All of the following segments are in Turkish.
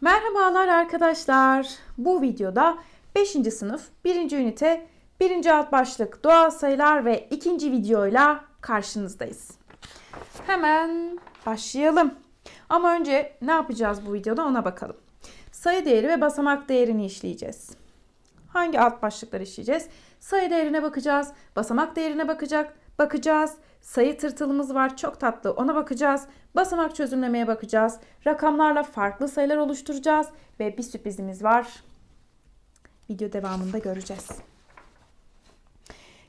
Merhabalar arkadaşlar. Bu videoda 5. sınıf 1. ünite 1. alt başlık doğal sayılar ve ikinci videoyla karşınızdayız. Hemen başlayalım. Ama önce ne yapacağız bu videoda ona bakalım. Sayı değeri ve basamak değerini işleyeceğiz. Hangi alt başlıkları işleyeceğiz? Sayı değerine bakacağız, basamak değerine bakacak, bakacağız. Sayı tırtılımız var, çok tatlı. Ona bakacağız. Basamak çözümlemeye bakacağız. Rakamlarla farklı sayılar oluşturacağız ve bir sürprizimiz var. Video devamında göreceğiz.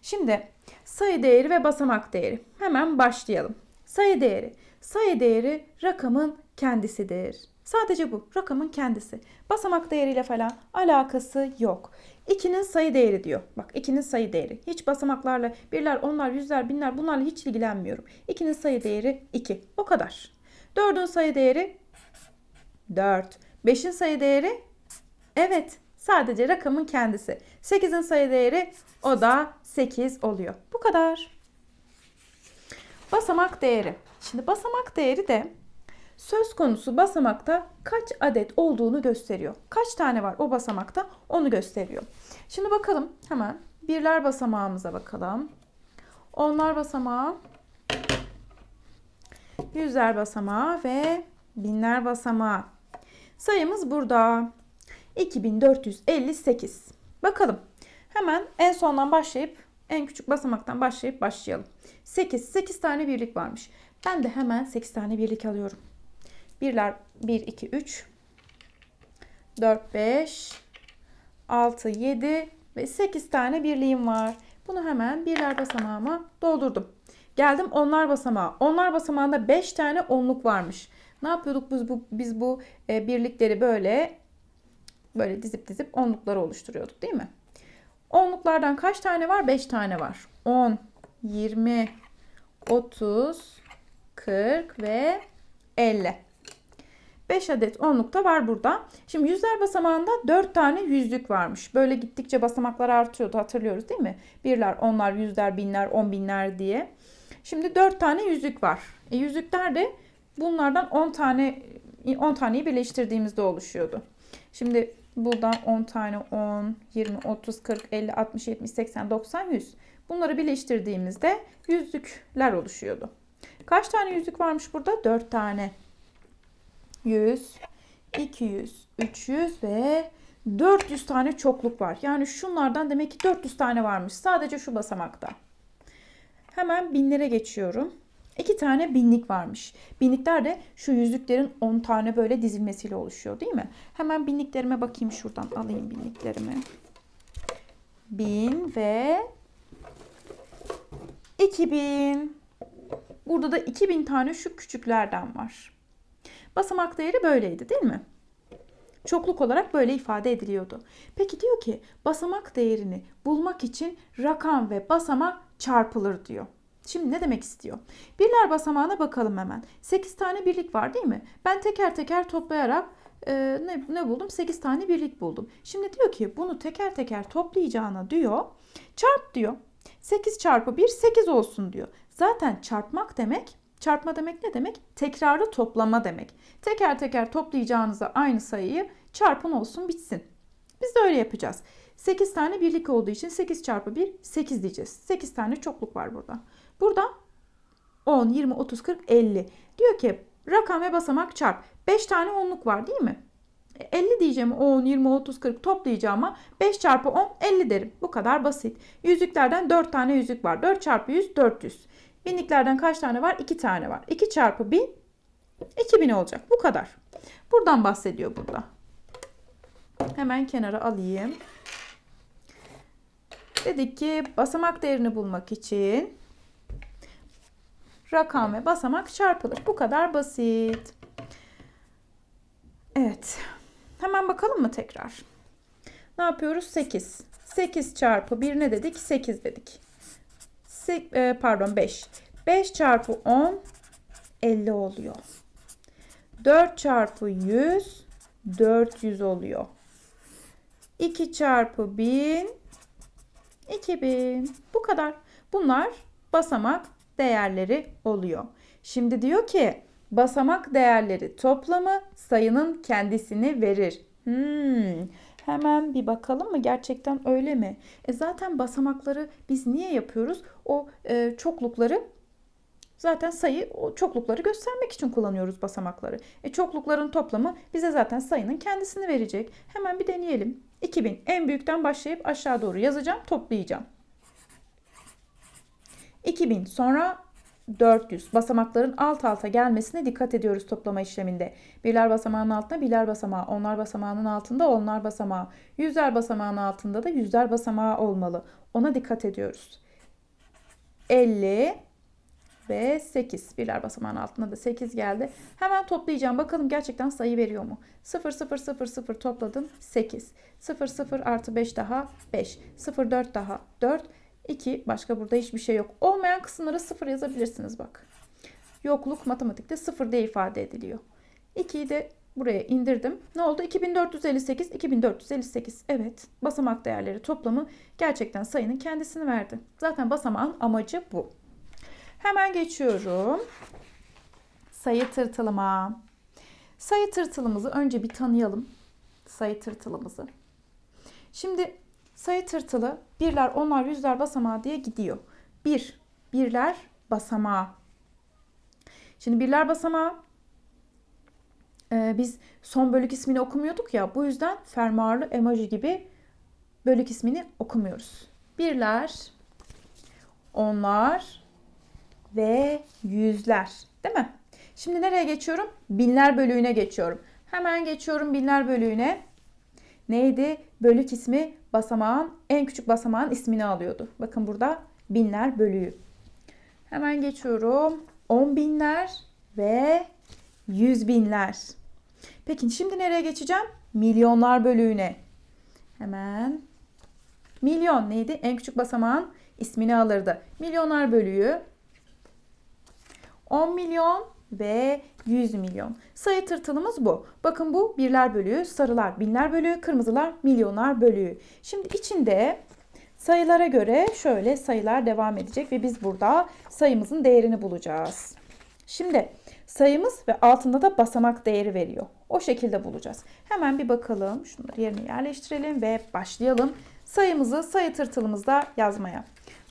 Şimdi sayı değeri ve basamak değeri. Hemen başlayalım. Sayı değeri. Sayı değeri rakamın kendisidir. Sadece bu. Rakamın kendisi. Basamak değeriyle falan alakası yok. 2'nin sayı değeri diyor. Bak 2'nin sayı değeri. Hiç basamaklarla birler, onlar, yüzler, binler bunlarla hiç ilgilenmiyorum. 2'nin sayı değeri 2. O kadar. 4'ün sayı değeri 4. 5'in sayı değeri evet sadece rakamın kendisi. 8'in sayı değeri o da 8 oluyor. Bu kadar. Basamak değeri. Şimdi basamak değeri de söz konusu basamakta kaç adet olduğunu gösteriyor. Kaç tane var o basamakta onu gösteriyor. Şimdi bakalım hemen birler basamağımıza bakalım. Onlar basamağı, yüzler basamağı ve binler basamağı. Sayımız burada. 2458. Bakalım. Hemen en sondan başlayıp en küçük basamaktan başlayıp başlayalım. 8. 8 tane birlik varmış. Ben de hemen 8 tane birlik alıyorum. Birler 1, 2, 3, 4, 5, 6, 7 ve 8 tane birliğim var. Bunu hemen birler basamağıma doldurdum. Geldim onlar basamağı. Onlar basamağında 5 tane onluk varmış. Ne yapıyorduk biz bu biz bu e, birlikleri böyle böyle dizip dizip onlukları oluşturuyorduk değil mi? Onluklardan kaç tane var? 5 tane var. 10, 20, 30, 40 ve 50. 5 adet onluk da var burada. Şimdi yüzler basamağında 4 tane yüzlük varmış. Böyle gittikçe basamaklar artıyordu hatırlıyoruz değil mi? Birler, onlar, yüzler, binler, on binler diye. Şimdi 4 tane yüzlük var. E, yüzlükler de bunlardan 10 tane 10 taneyi birleştirdiğimizde oluşuyordu. Şimdi buradan 10 tane 10, 20, 30, 40, 50, 60, 70, 80, 90, 100. Bunları birleştirdiğimizde yüzlükler oluşuyordu. Kaç tane yüzlük varmış burada? 4 tane. 100, 200, 300 ve 400 tane çokluk var. Yani şunlardan demek ki 400 tane varmış sadece şu basamakta. Hemen binlere geçiyorum. 2 tane binlik varmış. Binlikler de şu yüzlüklerin 10 tane böyle dizilmesiyle oluşuyor değil mi? Hemen binliklerime bakayım şuradan alayım binliklerimi. 1000 ve 2000. Burada da 2000 tane şu küçüklerden var. Basamak değeri böyleydi değil mi? Çokluk olarak böyle ifade ediliyordu. Peki diyor ki basamak değerini bulmak için rakam ve basamak çarpılır diyor. Şimdi ne demek istiyor? Birler basamağına bakalım hemen. 8 tane birlik var değil mi? Ben teker teker toplayarak e, ne, ne buldum? 8 tane birlik buldum. Şimdi diyor ki bunu teker teker toplayacağına diyor. Çarp diyor. 8 çarpı 1 8 olsun diyor. Zaten çarpmak demek Çarpma demek ne demek? Tekrarı toplama demek. Teker teker toplayacağınıza aynı sayıyı çarpın olsun bitsin. Biz de öyle yapacağız. 8 tane birlik olduğu için 8 çarpı 1 8 diyeceğiz. 8 tane çokluk var burada. Burada 10, 20, 30, 40, 50. Diyor ki rakam ve basamak çarp. 5 tane onluk var değil mi? 50 diyeceğim 10, 20, 30, 40 toplayacağıma 5 çarpı 10 50 derim. Bu kadar basit. Yüzüklerden 4 tane yüzük var. 4 çarpı 100 400. Binliklerden kaç tane var? 2 tane var. 2 çarpı 1000 2000 olacak. Bu kadar. Buradan bahsediyor burada. Hemen kenara alayım. Dedik ki basamak değerini bulmak için rakam ve basamak çarpılır. Bu kadar basit. Evet. Hemen bakalım mı tekrar? Ne yapıyoruz? 8. 8 çarpı 1 ne dedik? 8 dedik. E, pardon 5. 5 çarpı 10 50 oluyor. 4 çarpı 100 400 oluyor. 2 çarpı 1000 2000. Bu kadar. Bunlar basamak değerleri oluyor. Şimdi diyor ki basamak değerleri toplamı sayının kendisini verir. Hmm, hemen bir bakalım mı gerçekten öyle mi? E zaten basamakları biz niye yapıyoruz? O e, çoklukları zaten sayı o çoklukları göstermek için kullanıyoruz basamakları. E çoklukların toplamı bize zaten sayının kendisini verecek. Hemen bir deneyelim. 2000 en büyükten başlayıp aşağı doğru yazacağım, toplayacağım. 2000 sonra 400 basamakların alt alta gelmesine dikkat ediyoruz toplama işleminde. Birler basamağının altında birler basamağı, onlar basamağının altında onlar basamağı, yüzler basamağının altında da yüzler basamağı olmalı. Ona dikkat ediyoruz. 50 ve 8. Birler basamağının altında da 8 geldi. Hemen toplayacağım. Bakalım gerçekten sayı veriyor mu? 0 0 0 0 topladım 8. 0 0 artı 5 daha 5. 0 4 daha 4. 2 başka burada hiçbir şey yok. Olmayan kısımlara 0 yazabilirsiniz bak. Yokluk matematikte 0 diye ifade ediliyor. 2'yi de buraya indirdim. Ne oldu? 2458, 2458. Evet, basamak değerleri toplamı gerçekten sayının kendisini verdi. Zaten basamağın amacı bu. Hemen geçiyorum. Sayı tırtılıma. Sayı tırtılımızı önce bir tanıyalım. Sayı tırtılımızı. Şimdi sayı tırtılı birler, onlar, yüzler basamağı diye gidiyor. Bir, birler basamağı. Şimdi birler basamağı e, biz son bölük ismini okumuyorduk ya. Bu yüzden fermuarlı emoji gibi bölük ismini okumuyoruz. Birler, onlar ve yüzler. Değil mi? Şimdi nereye geçiyorum? Binler bölüğüne geçiyorum. Hemen geçiyorum binler bölüğüne. Neydi? Bölük ismi basamağın en küçük basamağın ismini alıyordu. Bakın burada binler bölüğü. Hemen geçiyorum. On binler ve yüz binler. Peki şimdi nereye geçeceğim? Milyonlar bölüğüne. Hemen. Milyon neydi? En küçük basamağın ismini alırdı. Milyonlar bölüğü 10 milyon ve 100 milyon. Sayı tırtılımız bu. Bakın bu birler bölüğü, sarılar binler bölüğü, kırmızılar milyonlar bölüğü. Şimdi içinde sayılara göre şöyle sayılar devam edecek ve biz burada sayımızın değerini bulacağız. Şimdi sayımız ve altında da basamak değeri veriyor. O şekilde bulacağız. Hemen bir bakalım. Şunları yerine yerleştirelim ve başlayalım. Sayımızı sayı tırtılımızda yazmaya.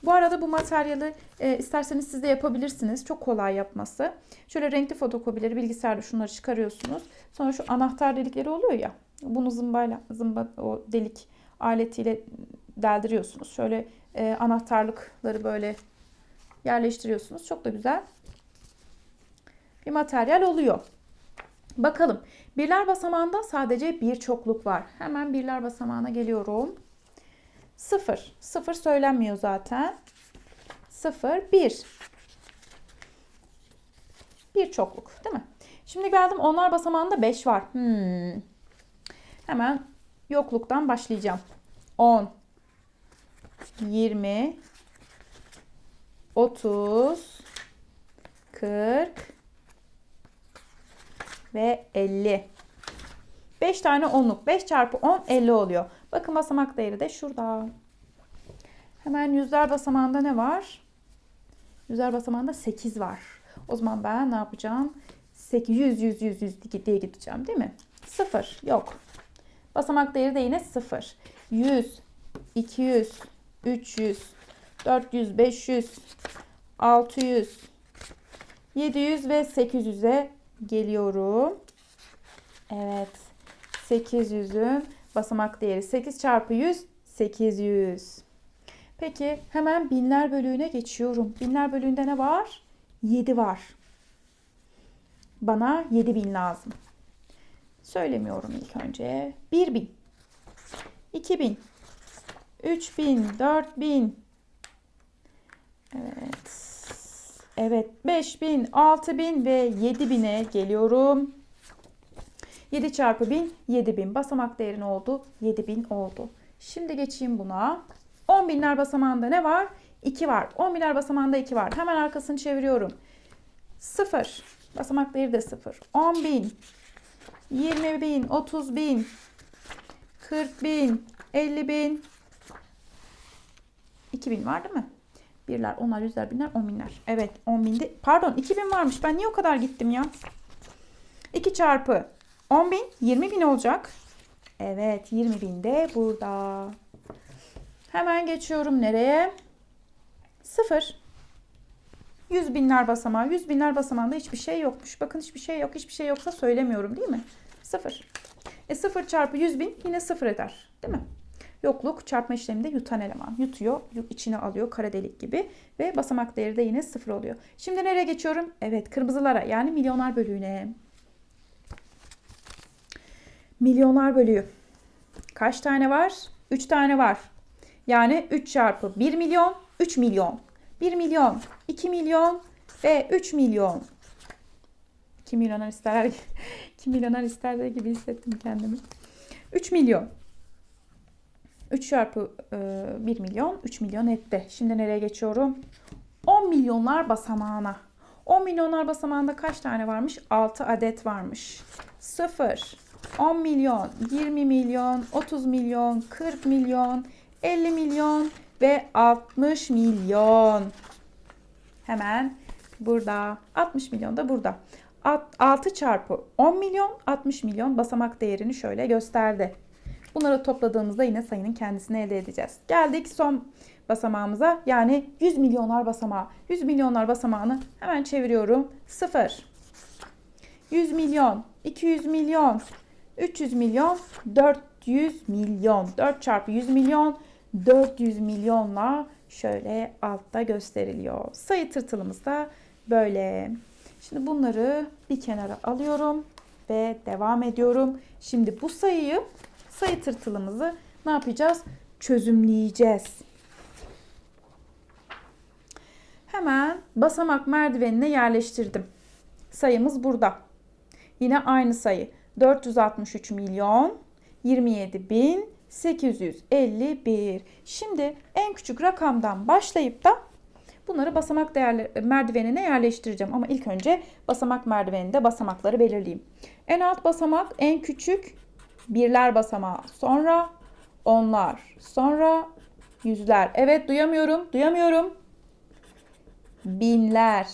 Bu arada bu materyali e, isterseniz siz de yapabilirsiniz. Çok kolay yapması. Şöyle renkli fotokopileri bilgisayarda şunları çıkarıyorsunuz. Sonra şu anahtar delikleri oluyor ya. Bunu zımbayla, zımba o delik aletiyle deldiriyorsunuz. Şöyle e, anahtarlıkları böyle yerleştiriyorsunuz. Çok da güzel bir materyal oluyor. Bakalım. Birler basamağında sadece bir çokluk var. Hemen birler basamağına geliyorum. 0. 0 söylenmiyor zaten. 0, 1. Bir çokluk değil mi? Şimdi geldim onlar basamağında 5 var. Hmm. Hemen yokluktan başlayacağım. 10, 20, 30, 40 ve 50. 5 tane onluk. 5 çarpı 10 50 oluyor. Bakın basamak değeri de şurada. Hemen yüzler basamağında ne var? Yüzler basamağında 8 var. O zaman ben ne yapacağım? 8, 100, 100, 100, 100 diye gideceğim değil mi? 0 yok. Basamak değeri de yine 0. 100, 200, 300, 400, 500, 600, 700 ve 800'e geliyorum. Evet. 800'ün basamak değeri 8 çarpı 100 800. Peki hemen binler bölüğüne geçiyorum. Binler bölüğünde ne var? 7 var. Bana 7000 lazım. Söylemiyorum ilk önce. 1000. 2000. 3000, 4000. Evet. Evet, 5000, 6000 ve 7000'e geliyorum. 7 çarpı 1000 7000 basamak değeri ne oldu? 7000 oldu. Şimdi geçeyim buna. 10 binler basamağında ne var? 2 var. 10 binler basamağında 2 var. Hemen arkasını çeviriyorum. 0. Basamak değeri de 0. 10 bin. 20 bin. 30 bin. 40 bin. 50 bin. 2000 var değil mi? Birler, onlar, yüzler, binler, on binler. Evet 10 binde. Pardon 2000 varmış. Ben niye o kadar gittim ya? 2 çarpı 10 bin 20 bin olacak. Evet 20 bin de burada. Hemen geçiyorum nereye? 0. 100 binler basamağı. 100 binler basamağında hiçbir şey yokmuş. Bakın hiçbir şey yok. Hiçbir şey yoksa söylemiyorum değil mi? 0. E 0 çarpı 100 bin yine 0 eder. Değil mi? Yokluk çarpma işleminde yutan eleman. Yutuyor, içine alıyor kara delik gibi. Ve basamak değeri de yine 0 oluyor. Şimdi nereye geçiyorum? Evet kırmızılara yani milyonlar bölüğüne. Milyonlar bölüğü. Kaç tane var? 3 tane var. Yani 3 çarpı 1 milyon 3 milyon. 1 milyon, 2 milyon ve 3 milyon. 2 milyoner isterler, 2 milyoner isterler gibi hissettim kendimi. 3 milyon. 3 çarpı e, 1 milyon 3 milyon etti. Şimdi nereye geçiyorum? 10 milyonlar basamağına. 10 milyonlar basamağında kaç tane varmış? 6 adet varmış. 0, 10 milyon, 20 milyon, 30 milyon, 40 milyon, 50 milyon ve 60 milyon. Hemen burada 60 milyon da burada. 6 çarpı 10 milyon 60 milyon basamak değerini şöyle gösterdi. Bunları topladığımızda yine sayının kendisini elde edeceğiz. Geldik son basamağımıza yani 100 milyonlar basamağı. 100 milyonlar basamağını hemen çeviriyorum. 0. 100 milyon, 200 milyon, 300 milyon, 400 milyon. 4 çarpı 100 milyon 400 milyonla şöyle altta gösteriliyor. Sayı tırtılımız da böyle. Şimdi bunları bir kenara alıyorum ve devam ediyorum. Şimdi bu sayıyı sayı tırtılımızı ne yapacağız? Çözümleyeceğiz. Hemen basamak merdivenine yerleştirdim. Sayımız burada. Yine aynı sayı. 463 milyon 27 bin 851. Şimdi en küçük rakamdan başlayıp da bunları basamak değerli merdivenine yerleştireceğim. Ama ilk önce basamak merdiveninde basamakları belirleyeyim. En alt basamak en küçük birler basamağı. Sonra onlar. Sonra yüzler. Evet duyamıyorum. Duyamıyorum. Binler.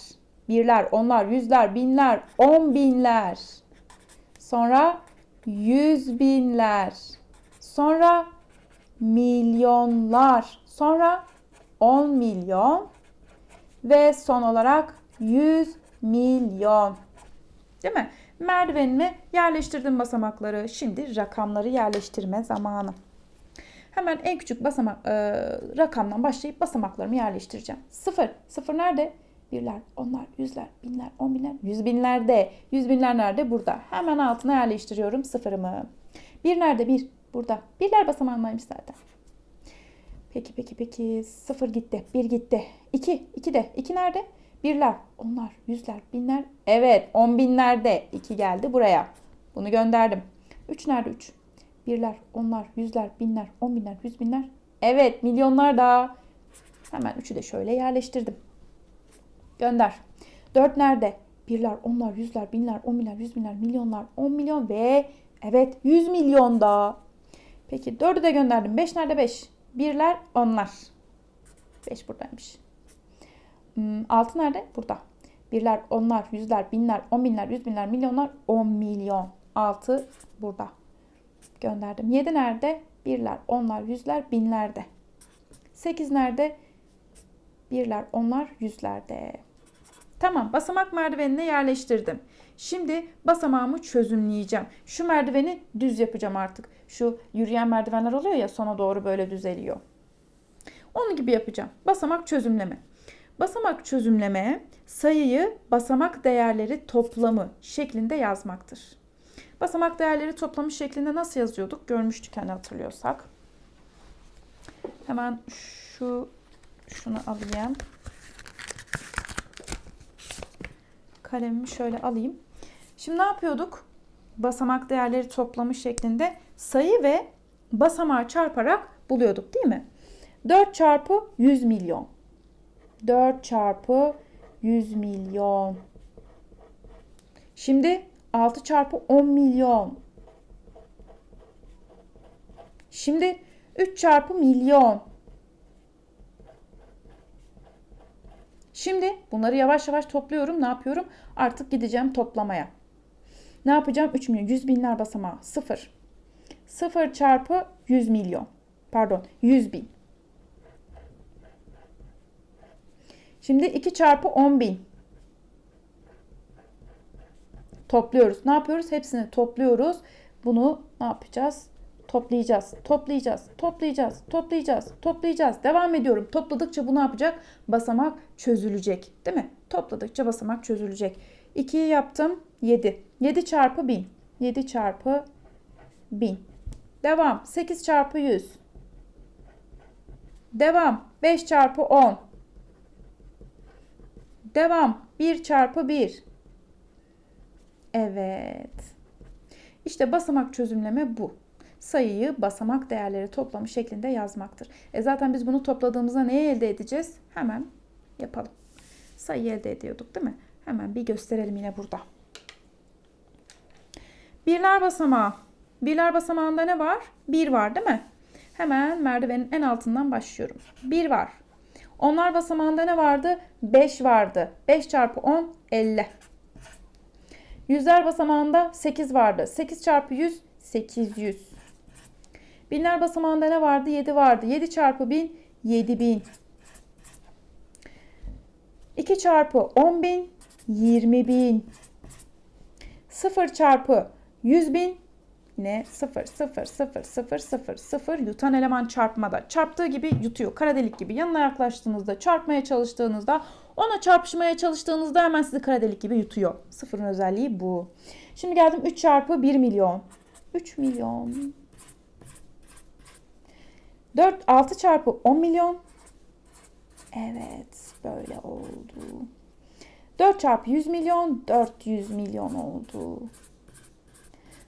Birler, onlar, yüzler, binler, on binler. Sonra yüz binler. Sonra milyonlar. Sonra 10 milyon. Ve son olarak 100 milyon. Değil mi? Merdivenime yerleştirdim basamakları. Şimdi rakamları yerleştirme zamanı. Hemen en küçük basamak e, rakamdan başlayıp basamaklarımı yerleştireceğim. Sıfır. Sıfır nerede? Birler, onlar, yüzler, binler, on binler, yüz binlerde. Yüz binler nerede? Burada. Hemen altına yerleştiriyorum sıfırımı. Bir nerede? Bir. Burada. Birler basamağındaymış zaten. Peki peki peki. Sıfır gitti. Bir gitti. İki. İki de. İki nerede? Birler. Onlar. Yüzler. Binler. Evet. On binlerde. İki geldi buraya. Bunu gönderdim. Üç nerede? Üç. Birler. Onlar. Yüzler. Binler. On binler. Yüz binler. Evet. Milyonlar da. Hemen üçü de şöyle yerleştirdim. Gönder. Dört nerede? Birler, onlar, yüzler, binler, on binler, yüz binler, milyonlar, on milyon ve evet yüz milyon da. Peki 4'ü de gönderdim. 5 nerede 5? Birler onlar. 5 buradaymış. 6 hmm, nerede? Burada. Birler, onlar, yüzler, binler, on binler, yüz binler, milyonlar, 10 milyon. 6 burada. Gönderdim. 7 nerede? Birler, onlar, yüzler, binlerde. 8 nerede? Birler, onlar, yüzlerde. Tamam basamak merdivenine yerleştirdim. Şimdi basamağımı çözümleyeceğim. Şu merdiveni düz yapacağım artık. Şu yürüyen merdivenler oluyor ya sona doğru böyle düzeliyor. Onun gibi yapacağım. Basamak çözümleme. Basamak çözümleme sayıyı basamak değerleri toplamı şeklinde yazmaktır. Basamak değerleri toplamı şeklinde nasıl yazıyorduk? Görmüştük hani hatırlıyorsak. Hemen şu şunu alayım. Kalemimi şöyle alayım. Şimdi ne yapıyorduk? Basamak değerleri toplamı şeklinde sayı ve basamağı çarparak buluyorduk değil mi? 4 çarpı 100 milyon. 4 çarpı 100 milyon. Şimdi 6 çarpı 10 milyon. Şimdi 3 çarpı milyon. Şimdi bunları yavaş yavaş topluyorum. Ne yapıyorum? Artık gideceğim toplamaya. Ne yapacağım? 3 milyon. 100 binler basamağı. 0. 0 çarpı 100 milyon. Pardon 100 bin. Şimdi 2 çarpı 10 bin. Topluyoruz. Ne yapıyoruz? Hepsini topluyoruz. Bunu ne yapacağız? Toplayacağız. Toplayacağız. Toplayacağız. Toplayacağız. Toplayacağız. Devam ediyorum. Topladıkça bu ne yapacak? Basamak çözülecek. Değil mi? Topladıkça basamak çözülecek. 2'yi yaptım. 7. 7 çarpı 1000. 7 çarpı 1000. Devam. 8 çarpı 100. Devam. 5 çarpı 10. Devam. 1 çarpı 1. Evet. İşte basamak çözümleme bu. Sayıyı basamak değerleri toplamı şeklinde yazmaktır. E zaten biz bunu topladığımızda neyi elde edeceğiz? Hemen yapalım. Sayı elde ediyorduk değil mi? Hemen bir gösterelim yine burada. Birler basamağı. Birler basamağında ne var? 1 var değil mi? Hemen merdivenin en altından başlıyorum. 1 var. Onlar basamağında ne vardı? 5 vardı. 5 çarpı 10 50. Yüzler basamağında 8 vardı. 8 çarpı 100 800. Binler basamağında ne vardı? 7 vardı. 7 çarpı 1000 7000. 2 çarpı 10.000 20.000. 0 çarpı 100.000 yine 0 0 0 0 0 0 yutan eleman çarpmada çarptığı gibi yutuyor. Kara delik gibi yanına yaklaştığınızda çarpmaya çalıştığınızda ona çarpışmaya çalıştığınızda hemen sizi kara delik gibi yutuyor. Sıfırın özelliği bu. Şimdi geldim 3 çarpı 1 milyon. 3 milyon. 4 6 çarpı 10 milyon. Evet böyle oldu. 4 çarpı 100 milyon 400 milyon oldu.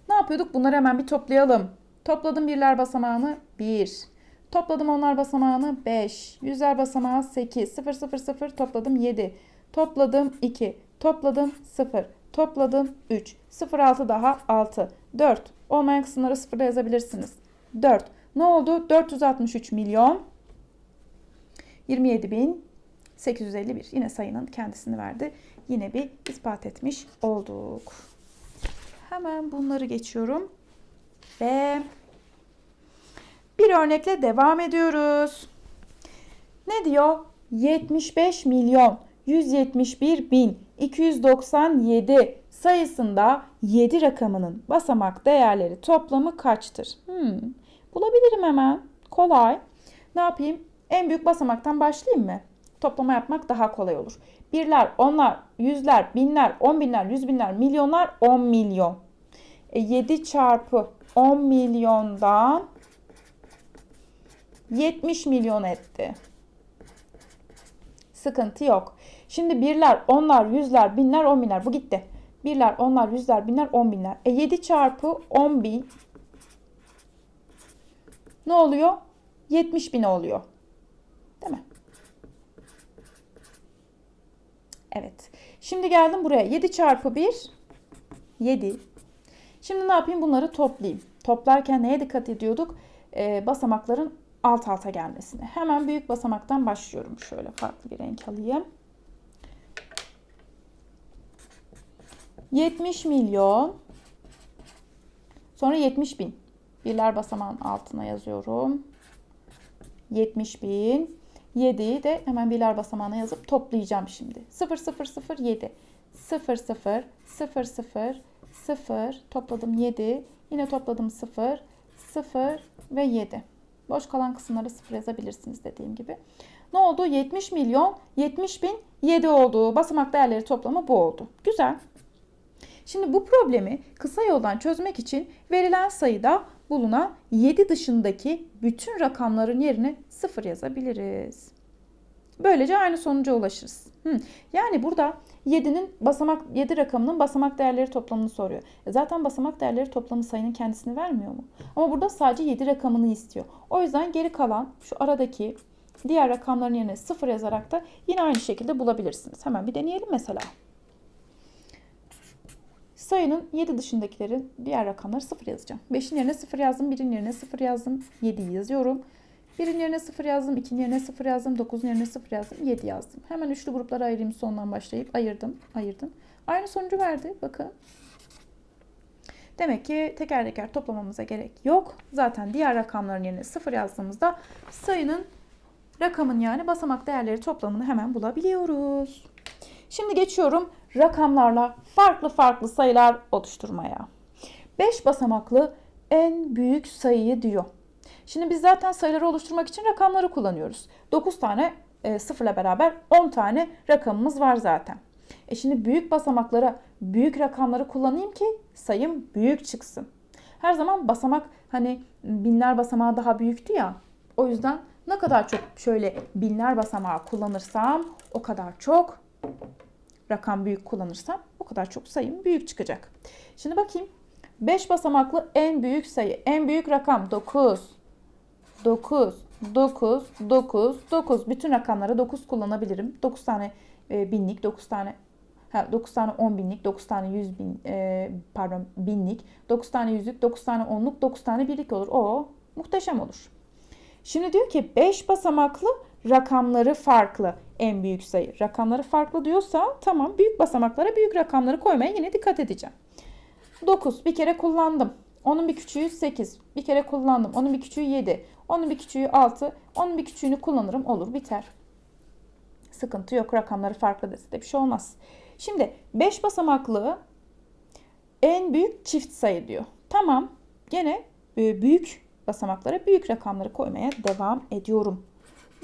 Ne yapıyorduk? Bunları hemen bir toplayalım. Topladım birler basamağını 1. Topladım onlar basamağını 5. Yüzler basamağı 8. 0 0 0 topladım 7. Topladım 2. Topladım 0. Topladım 3. 0 6 daha 6. 4. Olmayan kısımları sıfırda yazabilirsiniz. 4. Ne oldu? 463 milyon 27 bin 851. Yine sayının kendisini verdi. Yine bir ispat etmiş olduk. Hemen bunları geçiyorum. Ve bir örnekle devam ediyoruz. Ne diyor? 75 milyon 171 bin 297 sayısında 7 rakamının basamak değerleri toplamı kaçtır? Hmm, bulabilirim hemen. Kolay. Ne yapayım? En büyük basamaktan başlayayım mı? Toplama yapmak daha kolay olur. Birler, onlar, yüzler, binler, on binler, yüz binler, milyonlar, 10 milyon. E 7 çarpı 10 milyondan 70 milyon etti. Sıkıntı yok. Şimdi birler, onlar, yüzler, binler, on binler. Bu gitti. Birler, onlar, yüzler, binler, on binler. E 7 çarpı 10 bin ne oluyor? 70 bin oluyor. Değil mi? Evet. Şimdi geldim buraya. 7 çarpı 1 7. Şimdi ne yapayım? Bunları toplayayım. Toplarken neye dikkat ediyorduk? Ee, basamakların alt alta gelmesine. Hemen büyük basamaktan başlıyorum. Şöyle farklı bir renk alayım. 70 milyon. Sonra 70 bin. Birler basamağın altına yazıyorum. 70 bin. 7'yi de hemen birler basamağına yazıp toplayacağım şimdi. 0 0 0 7. 0 0 0 0 0 topladım 7. Yine topladım 0 0 ve 7. Boş kalan kısımları 0 yazabilirsiniz dediğim gibi. Ne oldu? 70 milyon 70 bin 7 oldu. Basamak değerleri toplamı bu oldu. Güzel. Şimdi bu problemi kısa yoldan çözmek için verilen sayıda bulunan 7 dışındaki bütün rakamların yerine 0 yazabiliriz. Böylece aynı sonuca ulaşırız. Yani burada 7'nin basamak 7 rakamının basamak değerleri toplamını soruyor. E zaten basamak değerleri toplamı sayının kendisini vermiyor mu? Ama burada sadece 7 rakamını istiyor. O yüzden geri kalan şu aradaki diğer rakamların yerine 0 yazarak da yine aynı şekilde bulabilirsiniz. Hemen bir deneyelim mesela. Sayının 7 dışındakilerin diğer rakamları 0 yazacağım. 5'in yerine 0 yazdım. 1'in yerine 0 yazdım. 7'yi yazıyorum. Birin yerine 0 yazdım, ikinin yerine 0 yazdım, 9'un yerine 0 yazdım, 7 yazdım. Hemen üçlü gruplara ayırayım sondan başlayıp ayırdım, ayırdım. Aynı sonucu verdi bakın. Demek ki teker teker toplamamıza gerek yok. Zaten diğer rakamların yerine 0 yazdığımızda sayının rakamın yani basamak değerleri toplamını hemen bulabiliyoruz. Şimdi geçiyorum rakamlarla farklı farklı sayılar oluşturmaya. 5 basamaklı en büyük sayıyı diyor. Şimdi biz zaten sayıları oluşturmak için rakamları kullanıyoruz. 9 tane e, sıfırla beraber 10 tane rakamımız var zaten. E şimdi büyük basamaklara büyük rakamları kullanayım ki sayım büyük çıksın. Her zaman basamak hani binler basamağı daha büyüktü ya. O yüzden ne kadar çok şöyle binler basamağı kullanırsam o kadar çok rakam büyük kullanırsam o kadar çok sayım büyük çıkacak. Şimdi bakayım. 5 basamaklı en büyük sayı, en büyük rakam 9. 9, 9, 9, 9. Bütün rakamlara 9 kullanabilirim. 9 tane e, binlik, 9 tane ha, 9 tane 10 binlik, 9 tane 100 bin, e, pardon binlik, 9 tane yüzlük, 9 tane onluk, 9 tane birlik olur. O muhteşem olur. Şimdi diyor ki 5 basamaklı rakamları farklı en büyük sayı. Rakamları farklı diyorsa tamam büyük basamaklara büyük rakamları koymaya yine dikkat edeceğim. 9 bir kere kullandım. Onun bir küçüğü 8. Bir kere kullandım. Onun bir küçüğü 7. Onun bir küçüğü 6. Onun bir küçüğünü kullanırım. Olur biter. Sıkıntı yok. Rakamları farklı dese de bir şey olmaz. Şimdi 5 basamaklı en büyük çift sayı diyor. Tamam. Gene e, büyük basamaklara büyük rakamları koymaya devam ediyorum.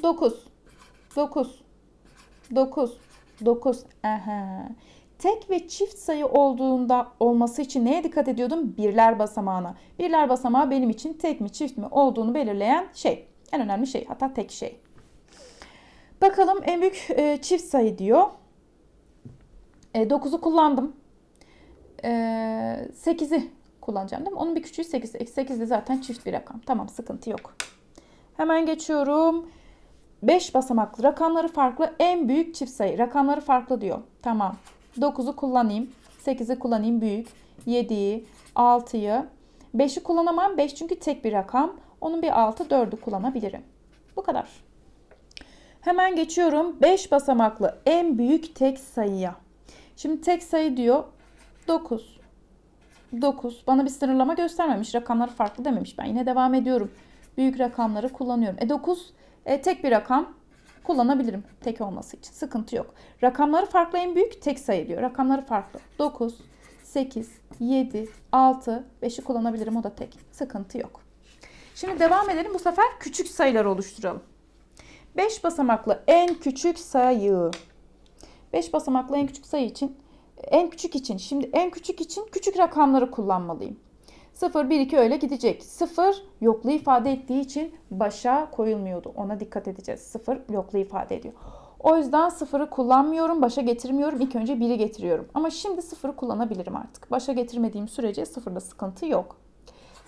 9 9 9 9 Aha. Tek ve çift sayı olduğunda olması için neye dikkat ediyordum? Birler basamağına. Birler basamağı benim için tek mi çift mi olduğunu belirleyen şey. En önemli şey hatta tek şey. Bakalım en büyük e, çift sayı diyor. E, 9'u kullandım. E, 8'i kullanacağım değil mi? Onun bir küçüğü 8. 8 de zaten çift bir rakam. Tamam sıkıntı yok. Hemen geçiyorum. 5 basamaklı rakamları farklı en büyük çift sayı. Rakamları farklı diyor. Tamam. 9'u kullanayım. 8'i kullanayım büyük. 7'yi, 6'yı. 5'i kullanamam. 5 çünkü tek bir rakam. Onun bir 6, 4'ü kullanabilirim. Bu kadar. Hemen geçiyorum 5 basamaklı en büyük tek sayıya. Şimdi tek sayı diyor 9. 9. Bana bir sınırlama göstermemiş. Rakamlar farklı dememiş. Ben yine devam ediyorum. Büyük rakamları kullanıyorum. E 9 e, tek bir rakam kullanabilirim tek olması için. Sıkıntı yok. Rakamları farklı en büyük tek sayı diyor. Rakamları farklı. 9, 8, 7, 6, 5'i kullanabilirim o da tek. Sıkıntı yok. Şimdi devam edelim. Bu sefer küçük sayılar oluşturalım. 5 basamaklı en küçük sayı. 5 basamaklı en küçük sayı için en küçük için şimdi en küçük için küçük rakamları kullanmalıyım. 0, 1, 2 öyle gidecek. 0 yoklu ifade ettiği için başa koyulmuyordu. Ona dikkat edeceğiz. 0 yoklu ifade ediyor. O yüzden 0'ı kullanmıyorum, başa getirmiyorum. İlk önce 1'i getiriyorum. Ama şimdi 0'ı kullanabilirim artık. Başa getirmediğim sürece 0'da sıkıntı yok.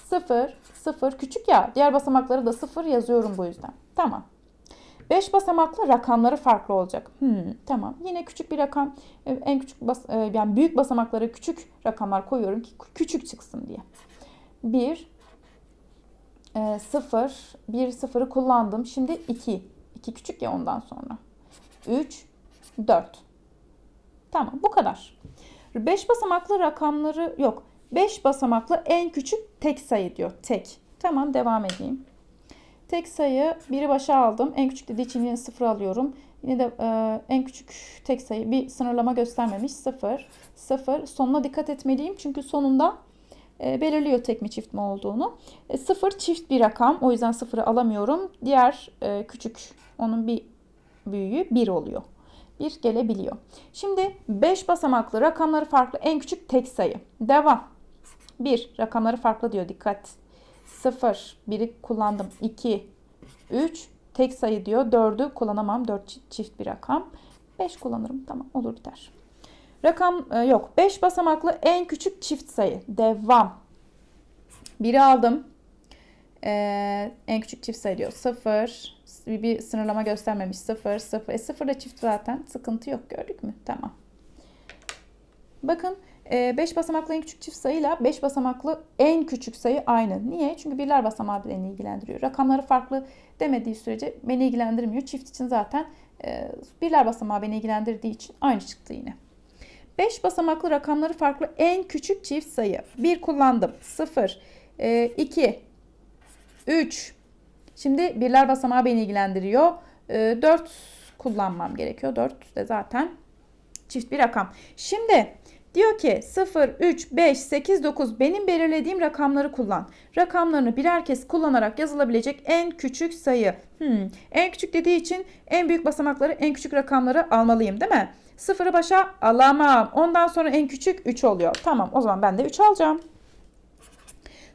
0, 0 küçük ya. Diğer basamakları da 0 yazıyorum bu yüzden. Tamam. 5 basamaklı rakamları farklı olacak. Hmm, tamam. Yine küçük bir rakam, en küçük bas, e, yani büyük basamaklara küçük rakamlar koyuyorum ki küçük çıksın diye. 1 0 1 0'ı kullandım. Şimdi 2. 2 küçük ya ondan sonra. 3 4. Tamam bu kadar. 5 basamaklı rakamları yok. 5 basamaklı en küçük tek sayı diyor. Tek. Tamam devam edeyim. Tek sayı biri başa aldım. En küçük dediği için yine 0 alıyorum. Yine de e, en küçük tek sayı bir sınırlama göstermemiş. 0. 0. Sonuna dikkat etmeliyim. Çünkü sonunda belirliyor tek mi çift mi olduğunu. E, 0 çift bir rakam. O yüzden 0'ı alamıyorum. Diğer e, küçük onun bir büyüğü 1 oluyor. 1 gelebiliyor. Şimdi 5 basamaklı rakamları farklı en küçük tek sayı. Devam. 1 rakamları farklı diyor dikkat. 0 1'i kullandım. 2 3 tek sayı diyor. 4'ü kullanamam. 4 çift bir rakam. 5 kullanırım. Tamam olur biter. Rakam e, yok. 5 basamaklı en küçük çift sayı. Devam. 1'i aldım. Ee, en küçük çift sayı diyor. 0. Bir, bir sınırlama göstermemiş. 0. 0. E 0 da çift zaten. Sıkıntı yok. Gördük mü? Tamam. Bakın 5 basamaklı en küçük çift sayıyla 5 basamaklı en küçük sayı aynı. Niye? Çünkü birler basamağı beni ilgilendiriyor. Rakamları farklı demediği sürece beni ilgilendirmiyor. Çift için zaten e, birler basamağı beni ilgilendirdiği için aynı çıktı yine. 5 basamaklı rakamları farklı en küçük çift sayı. 1 kullandım. 0, 2, 3. Şimdi birler basamağı beni ilgilendiriyor. 4 kullanmam gerekiyor. 4 de zaten çift bir rakam. Şimdi diyor ki 0, 3, 5, 8, 9 benim belirlediğim rakamları kullan. Rakamlarını birer kez kullanarak yazılabilecek en küçük sayı. Hmm. En küçük dediği için en büyük basamakları en küçük rakamları almalıyım değil mi? Sıfırı başa alamam. Ondan sonra en küçük 3 oluyor. Tamam o zaman ben de 3 alacağım.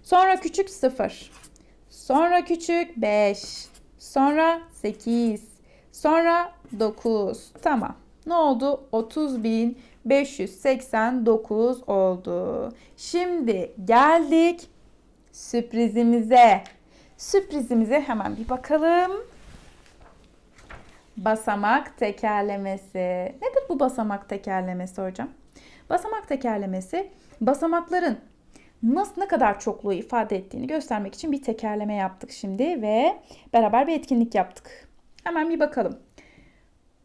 Sonra küçük 0. Sonra küçük 5. Sonra 8. Sonra 9. Tamam. Ne oldu? 30.589 oldu. Şimdi geldik sürprizimize. Sürprizimize hemen bir bakalım. Basamak tekerlemesi. Nedir bu basamak tekerlemesi hocam? Basamak tekerlemesi basamakların nasıl ne kadar çokluğu ifade ettiğini göstermek için bir tekerleme yaptık şimdi ve beraber bir etkinlik yaptık. Hemen bir bakalım.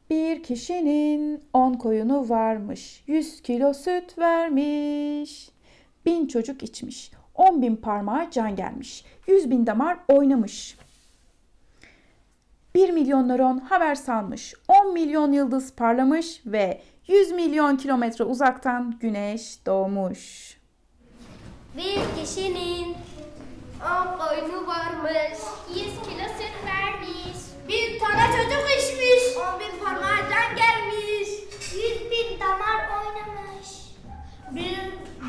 Bir kişinin 10 koyunu varmış. 100 kilo süt vermiş. Bin çocuk içmiş. 10 bin parmağa can gelmiş. 100 bin damar oynamış. 1 milyon nöron haber salmış, 10 milyon yıldız parlamış ve 100 milyon kilometre uzaktan güneş doğmuş. Bir kişinin ah, 10 koyunu varmış, 100 kilo süt vermiş, bir tane çocuk içmiş, 10 bin parmağa gelmiş, 100 bin damar oynamış, bir,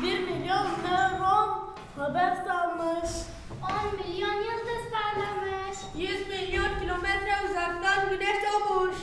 bir milyon nöron haber salmış, 10 milyon yıldız parlamış. 100 milyon kilometre uzaktan güneş doğmuş.